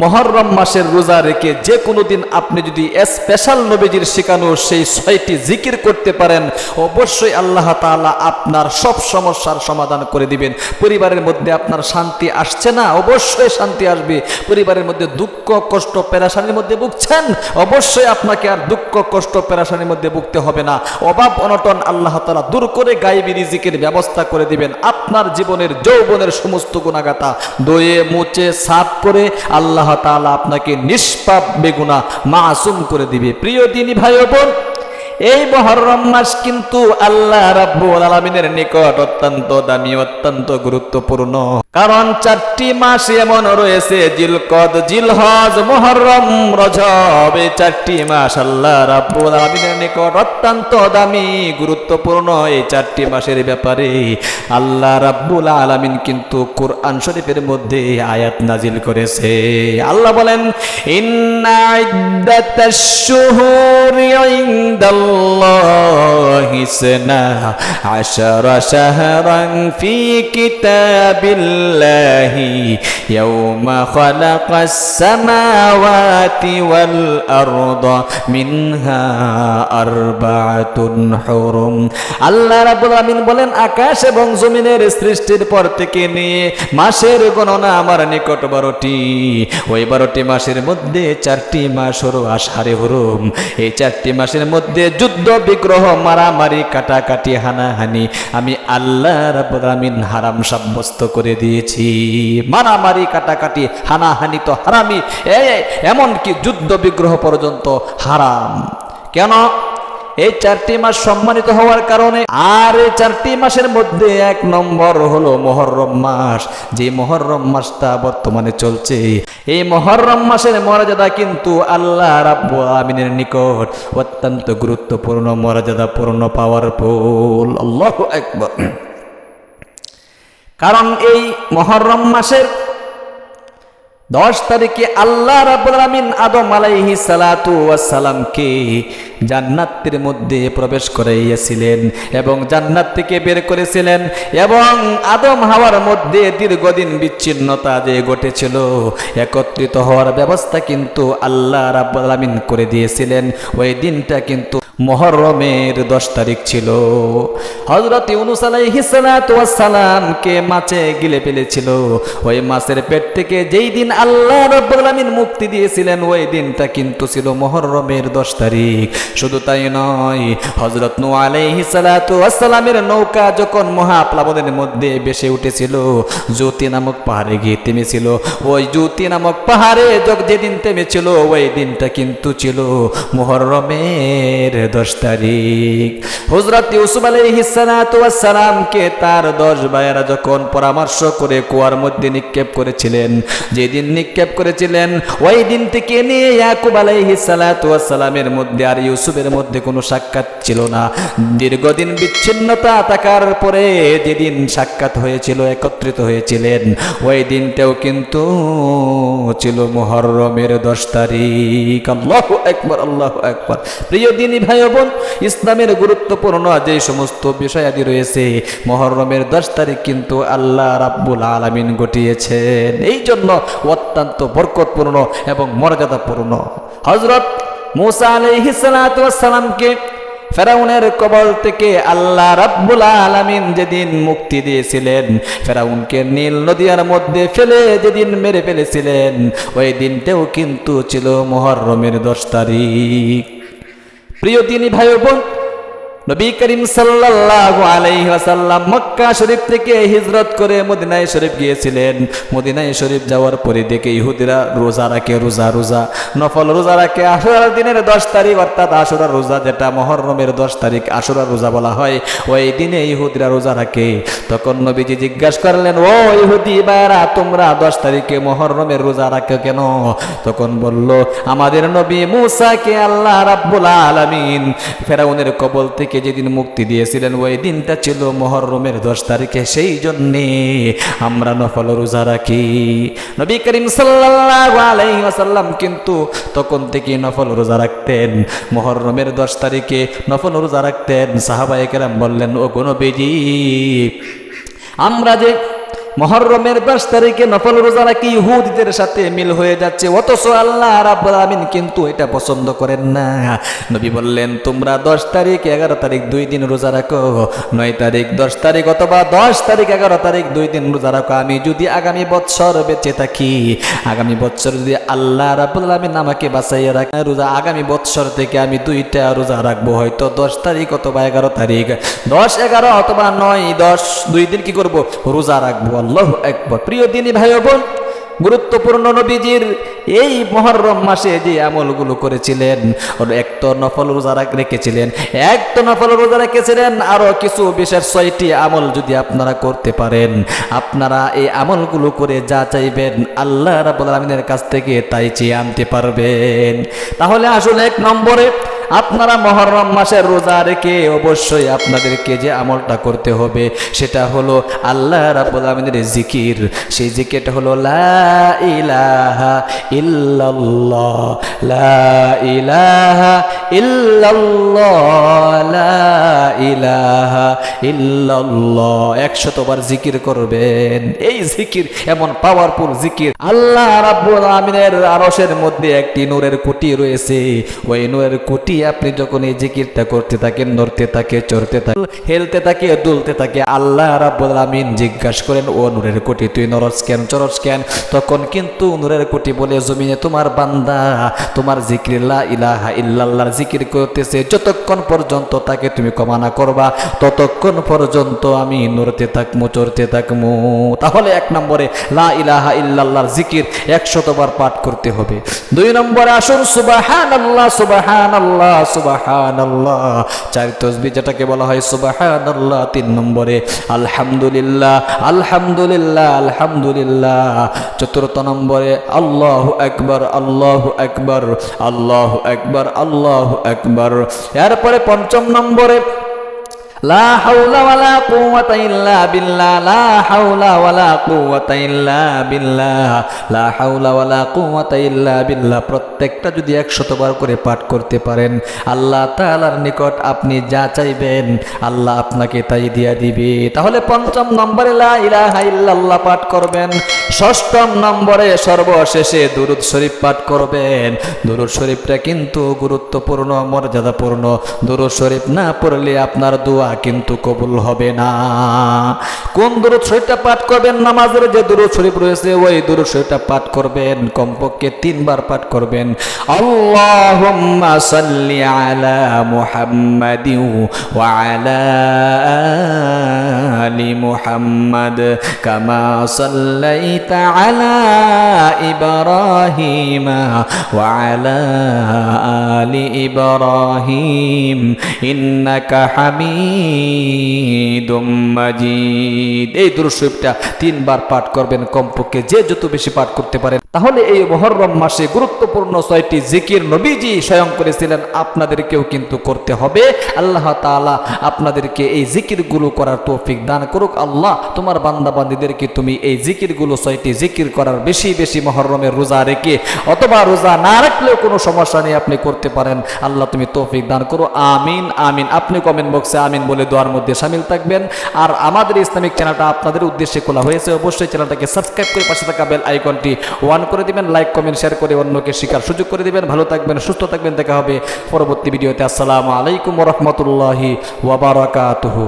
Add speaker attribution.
Speaker 1: মহরম মাসের রোজা রেখে যে কোনো দিন আপনি যদি স্পেশাল নবীজির শেখানো সেই ছয়টি জিকির করতে পারেন, অবশ্যই আল্লাহ তাআলা আপনার সব সমস্যার সমাধান করে দিবেন। পরিবারের মধ্যে আপনার শান্তি আসছে না? অবশ্যই শান্তি আসবে। পরিবারের মধ্যে দুঃখ, কষ্ট, পেরাশানির মধ্যে ভুগছেন? অবশ্যই আপনাকে আর দুঃখ, কষ্ট, পেরাশানির মধ্যে ভুগতে হবে না। অভাব, অনটন আল্লাহ তাআলা দূর করে গায়েবী রিজিকের ব্যবস্থা করে দিবেন। আপনার জীবনের যৌবনের সমস্ত গুণাগাতা দয়ে মুচে সাফ করে আল্লাহ তাআলা আপনাকে নিষ্পাপ বেগুনা মাসুম করে দিবে। প্রিয় দিনী ভাই বোন, এই মহরম মাস কিন্তু আল্লাহ রাব্বুল আলামিনের নিকট অত্যন্ত দামি, অত্যন্ত গুরুত্বপূর্ণ। কারণ চারটি মাস এমন রয়েছে, জিলকদ, জিলহজ, মুহররম, রজব। চারটি মাস আল্লাহ রাব্বুল আলামিনের নিকট অত্যন্ত দামি, গুরুত্বপূর্ণ এই চারটি মাসের ব্যাপারে আল্লাহ রাব্বুল আলামিন কিন্তু কোরআন শরীফের মধ্যে আয়াত নাজিল করেছে। আল্লাহ বলেন, ইন্না ইদ্দাতাশ শুহুরি ইনদাল্লাহি। ইসনা আশারা শাহরান ফি কিতাবিল্লাহি ইয়াওমা খালাকাস সামাওয়াতি ওয়াল আরদা মিনহা আরবাআতুন হুরুম। আল্লাহ রাব্বুল আমিন বলেন, আকাশ এবং জমিনের সৃষ্টির পর থেকে নিয়ে মাসের গণনা আমার নিকট বারোটি। ওই বারোটি মাসের মধ্যে চারটি মাস হলো আষাঢ়ে হরুম। এই চারটি মাসের মধ্যে যুদ্ধ, বিগ্রহ, মারামারি কাটাকাটি হানাহানি, আমি আল্লাহ রাব্বুল আমিন হারাম সাব্যস্ত করে দিয়েছি। মারামারি, কাটাকাটি, হানাহানি তো হারামি এমনকি যুদ্ধ বিগ্রহ পর্যন্ত হারাম। কেন? এই চারটি মাস সম্মানিত হওয়ার কারণে আর এই চারটি মাসের মধ্যে এক নম্বর হলো মহরম মাস। যে মহরম মাসটা বর্তমানে চলছে, এই মহরম মাসের মর্যাদা কিন্তু আল্লাহ রাব্বু আমিনের নিকট অত্যন্ত গুরুত্বপূর্ণ মর্যাদা পূর্ণ পাওয়ারফুল আল্লাহু আকবার। কারণ এই মহরম মাসের দশ তারিখে আল্লাহ রাব্বুল আলামিন আদম আলাইহি সালাতু ওয়াসসালামকে জান্নাতের মধ্যে প্রবেশ করাইয়াছিলেন এবং জান্নাত থেকে বের করেছিলেন এবং আদম হাওয়ার মধ্যে দীর্ঘদিন বিচ্ছিন্নতা যে ঘটেছিল, একত্রিত হওয়ার ব্যবস্থা কিন্তু আল্লাহ আলামিন করে দিয়েছিলেন। ওই দিনটা কিন্তু মহরমের দশ তারিখ ছিল। হজরত ইউনুস আলাইহিসালামকে মাছে গিলে ফেলেছিল। ওই মাছের পেট থেকে যেই দিন আল্লাহ রব্বুল আলামিন মুক্তি দিয়েছিলেন, ওই দিনটা কিন্তু ছিল মহরমের দশ তারিখ। শুধু তাই নয় হজরত নু আলাইহিসালামের নৌকা যখন মহাপ্লাবনের মধ্যে বেসে উঠেছিল, জ্যোতি নামক পাহাড়ে গিয়ে থেমেছিল। ওই জ্যোতি নামক পাহাড়ে যেদিন থেমেছিল, ওই দিনটা কিন্তু ছিল মহরমের দশ তারিখ। হজরত ইউসুফ আলাইহিসালামকে তার দশ ভাইয়েরা যখন পরামর্শ করে কুয়ার মধ্যে নিক্ষেপ করেছিলেন, যেদিন নিক্ষেপ করেছিলেন, ওই দিন থেকে নিয়ে ইয়াকুব আলাইহিসালামের মধ্যে আর ইউসুফের মধ্যে কোনো সাক্ষাৎ ছিল না। দীর্ঘদিন বিচ্ছিন্নতা থাকার পরে যেদিন সাক্ষাৎ হয়েছিল, একত্রিত হয়েছিলেন, ওই দিনটাও কিন্তু ছিল মহরমের দশ তারিখ। আল্লাহ একবার আল্লাহ একবার প্রিয় দিনী ভাই বোন, ইসলামের গুরুত্বপূর্ণ যে সমস্ত বিষয়াদি রয়েছে, মহরমের দশ তারিখ কিন্তু আল্লাহ রাব্বুল আলামিন ঘটিয়েছেন। এই জন্য অত্যন্ত বরকতপূর্ণ এবং মর্যাদাপূর্ণ। হজরত মুসা আলহিসালামকে ফেরাউনের কবল থেকে আল্লাহ রাব্বুল আলামিন যেদিন মুক্তি দিয়েছিলেন, ফেরাউনকে নীল নদিয়ার মধ্যে ফেলে যেদিন মেরে ফেলেছিলেন, ওই দিনটাও কিন্তু ছিল মহরমের দশ তারিখ। প্রিয় দিনী ভাই বোন নবী করিম সাল্লাল্লাহু আলাইহি ওয়াসাল্লাম মক্কা শরীফ থেকে হিজরত করে মদিনায় শরীফ গিয়েছিলেন। মদিনায় শরীফ যাওয়ার পরে দেখে ইহুদিরা রোজা রাখে, রোজা রোজা। নফল রোজা রাখে। আশুরার দিনের দশ তারিখ, অর্থাৎ আশুরার রোজা যেটা মহরমের দশ তারিখ, আশুরার রোজা বলা হয়, ওই দিনে ইহুদিরা রোজা রাখে। তখন নবীজি জিজ্ঞাসা করলেন, ও ইহুদি বারা তোমরা দশ তারিখে মহরমের রোজা রাখো কেন? তখন বলল, আমাদের নবী মুসাকে আল্লাহ রাব্বুল আলামিন ফেরাউনের কবল থেকে যেদিন মুক্তি দিয়েছিলেন, ওই দিনটা ছিল মহরমের দশ তারিখে। সেই জন্যে আমরা নফল রোজা রাখি। নবী করিম সাল্লাম কিন্তু তখন থেকে নফল রোজা রাখতেন। মহরমের দশ তারিখে নফল রোজা রাখতেন। সাহাবাহিকেরাম বললেন ও কোনো বেজি আমরা যে মহরমের দশ তারিখে নফল রোজা রাখি ইহুদিদের সাথে মিল হয়ে যাচ্ছে। অথচ আল্লাহ রাব্বুল আমিন কিন্তু এটা পছন্দ করেন না। নবী বললেন, তোমরা দশ তারিখ, এগারো তারিখ দুই দিন রোজা রাখো। নয় তারিখ দশ তারিখ অথবা দশ তারিখ, এগারো তারিখ দুই দিন রোজা রাখো। আমি যদি আগামী বছর বেঁচে থাকি, আগামী বছর যদি আল্লাহ রাব্বুল আমাকে বাঁচাইয়া রাখে, রোজা আগামী বছর থেকে আমি দুইটা রোজা রাখব। হয়তো দশ তারিখ অথবা এগারো তারিখ, দশ, এগারো অথবা নয়, দশ, দুই দিন কি করব? রোজা রাখব আল্লাহ একবার প্রিয় দিনী ভাই বোন, গুরুত্বপূর্ণ নবীজির এই মহরম মাসে যে আমলগুলো করেছিলেন এক তো নফল রোজা রাখ- রেখেছিলেন, এক তো নফল রোজা রেখেছিলেন আরও কিছু বিশেষ ছয়টি আমল যদি আপনারা করতে পারেন, আপনারা এই আমলগুলো করে যা চাইবেন আল্লাহ রাবুল আলমিনের কাছ থেকে তাই চেয়ে আনতে পারবেন। তাহলে আসলে এক নম্বরে আপনারা মহরম মাসের রোজা রেখে অবশ্যই আপনাদেরকে যে আমলটা করতে হবে, সেটা হলো আল্লাহ রাবুল আলমিনের জিকির। সেই জিকিরটা হলো, লা ইলাহা ইল্লাল্লাহ, লা ইলাহা লা ইল্লাল্লাহ, একশতবার জিকির করবেন। এই জিকির, এমন পাওয়ারফুল জিকির। আল্লাহ রাব্বুল আলামিনের আরশের মধ্যে একটি নূরের কুটি রয়েছে। ওই নূরের কুটি আপনি যখন এই জিকিরটা করতে থাকেন, নড়তে থাকে, চড়তে থাকে, হেলতে থাকে, দুলতে থাকে, আল্লাহ রাব্বুল আলামিন জিজ্ঞাসা করেন, ও নূরের কুটি, তুই নরস কেন চরস কেন? তখন কিন্তু নূরের কুটি বলে, জমিনে তোমার বান্দা, তোমার জিকির লা ইলাহা ইল্লাল্লাহর জিকির করতেছে। যতক্ষণ পর্যন্ত তাকে তুমি কমানা করবা, ততক্ষণ পর্যন্ত আমি নড়তে থাকমু, চড়তে থাকমু? তাহলে এক নম্বরে লা ইলাহা ইল্লাল্লাহর জিকির একশতবার পাঠ করতে হবে। দুই নম্বরে আসুন সুবাহান আল্লাহ সুবাহান আল্লাহ সুবাহান আল্লাহ চার তসবি যেটাকে বলা হয় সুবাহান আল্লাহ তিন নম্বরে আলহামদুলিল্লাহ আলহামদুলিল্লাহ আলহামদুলিল্লাহ। চতুর্থ নম্বরে আল্লাহ একবার আল্লাহ একবার আল্লাহ একবার আল্লাহ একবার এরপরে পঞ্চম নম্বরে লা হাওলা ওয়ালা কুওয়াতা ইল্লা বিল্লাহ, লা হাওলা ওয়ালা কুওয়াতা ইল্লা বিল্লাহ, লা হাওলা ওয়ালা কুওয়াতা ইল্লা বিল্লাহ। প্রত্যেকটা যদি 100 বার করে পাঠ করতে পারেন, আল্লাহ তাআলার নিকট আপনি যা চাইবেন, আল্লাহ আপনাকে তাই দিয়া দিবে। তাহলে পঞ্চম নম্বরে লা ইলাহা ইল্লাল্লাহ পাঠ করবেন, ষষ্ঠম নম্বরে সর্বশেষে দুরুদ শরীফ পাঠ করবেন। দুরুদ শরীফটা কিন্তু গুরুত্বপূর্ণ, মর্যাদাপূর্ণ। দুরুদ শরীফ না পড়লে আপনার দোয়া কিন্তু কবুল হবে না। কোন দুরুদ শরীফটা পাঠ করবেন? নামাজের যে দুরুদ শরীফ রয়েছে, ওই দুরুদ শরীফটা পাঠ করবেন। কমপক্ষে তিনবার পাঠ করবেন। সাল্লি আলা মুহাম্মাদ কামা আলি ইব্রাহিম, ইন্নাকা হামিদুম মাজিদ। এই শরীফটা তিনবার পাঠ করবেন কমপক্ষে, যে যত বেশি পাঠ করতে পারেন। তাহলে এই মহররম মাসে গুরুত্বপূর্ণ ছয়টি জিকির নবীজি স্বয়ং করেছিলেন, আপনাদেরকেও কিন্তু করতে হবে। আল্লাহ তাআলা আপনাদেরকে এই জিকিরগুলো করার তৌফিক দান করুক। আল্লাহ তোমার বান্দা বান্দীদেরকে তুমি এই জিকিরগুলো, ছয়টি জিকির করার বেশি বেশি মহরমের রোজা রেখে, অথবা রোজা না রাখলেও কোনো সমস্যা নেই, আপনি করতে পারেন। আল্লাহ তুমি তৌফিক দান করো। আমিন আমিন। আপনি কমেন্ট বক্সে আমিন বলে দোয়ার মধ্যে সামিল থাকবেন। আর আমাদের ইসলামিক চ্যানেলটা আপনাদের উদ্দেশ্যে খোলা হয়েছে, অবশ্যই চ্যানেলটাকে সাবস্ক্রাইব করে পাশে থাকা বেল আইকনটি ওয়ান করে দিবেন। লাইক কমেন্ট শেয়ার করে অন্যকে শিকার সুযোগ করে দিবেন। ভালো থাকবেন, সুস্থ থাকবেন। দেখা হবে পরবর্তী ভিডিওতে। আসসালামু আলাইকুম রহমতুল্লাহি ওয়াবারাকাতুহু